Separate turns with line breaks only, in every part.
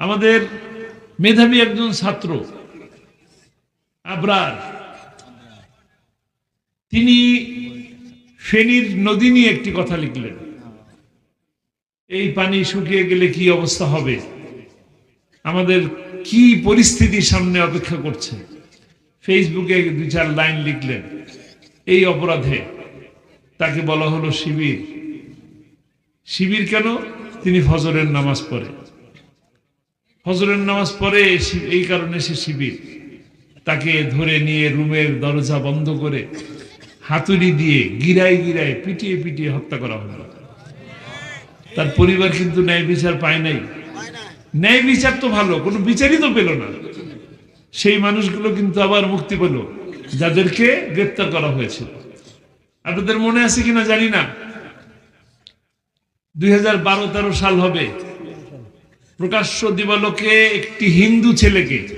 আমাদের মেধাবী একজন ছাত্র, আবরার। তিনি ফেনীর নদী নিয়ে একটি কথা লিখলেন। এই পানি শুকিয়ে গেলে কি অবস্থা হবে? আমাদের কি পরিস্থিতি সামনে অপেক্ষা করছে? ফেসবুকে দুই চার লাইন লিখলেন, এই অপরাধে তাকে বলা হলো শিবির। শিবির কেন? তিনি ফজরের নামাজ পড়ে। ফজরের নামাজ পরে এই কারণে সে শিবির। তাকে ধরে নিয়ে রুমের দরজা বন্ধ করে হাতুড়ি দিয়ে গিরায় গিরায় পিটিয়ে পিটিয়ে হত্যা করা হলো। তার পরিবার কিন্তু ন্যায় বিচার পায় নাই। ন্যায় বিচার তো ভালো, কোনো বিচারই তো পেল না। সেই মানুষগুলো কিন্তু আবার মুক্তি পেল, যাদেরকে গ্রেপ্তার করা হয়েছিল। আপনাদের মনে আছে কিনা জানি না। দুই হাজার বারো তেরো সাল হবে। প্রকাশ্য দিবালোকে একটি হিন্দু ছেলেকে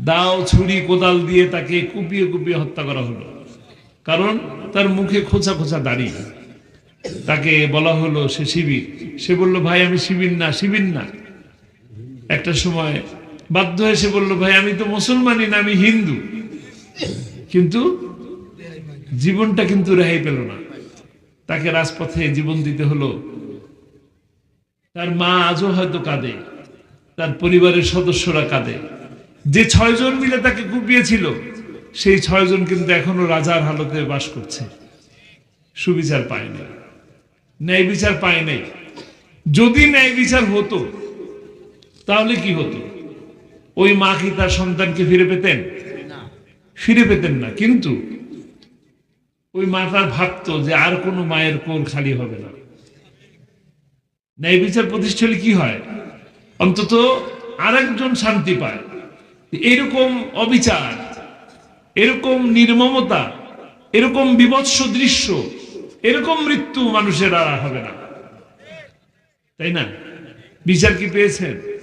দাও, ছুরি, কোদাল দিয়ে তাকে কুপিয়ে কুপিয়ে হত্যা করা হলো। কারণ তার মুখে খোঁচা খোঁচা দাড়ি। তাকে বলা হলো, সে শিবির। সে বলল, ভাই, আমি শিবির না শিবির না। একটা সময় বাধ্য হয়ে সে বলল, ভাই, আমি তো মুসলমানই না, আমি হিন্দু। কিন্তু জীবনটা কিন্তু রেহাই পেল না। তাকে রাজপথে জীবন দিতে হলো তার মা আজও হয়তো কাঁদে, তার পরিবারের সদস্যরা কাঁদে। যে ছয়জন মিলে তাকে কুপিয়েছিল, সেই ছয়জন কিন্তু এখনও রাজার হালতে বাস করছে। সুবিচার পায় নাই। ন্যায় বিচার পায় নাই। যদি ন্যায় বিচার হতো, তাহলে কি হতো? ওই মা কি তার সন্তানকে ফিরে পেতেন? ফিরে পেতেন না। কিন্তু ওই মাতার ভাবতো যে আর কোনো মায়ের কোল খালি হবে না। ন্যায় বিচার প্রতিষ্ঠা হলে কি হয়? অন্তত আরেকজন শান্তি পায়। এরকম অবিচার, এরকম নির্মমতা, এরকম বিভৎস দৃশ্য, এরকম মৃত্যু মানুষের আর হবে না। তাই না? বিচার কি পেয়েছেন?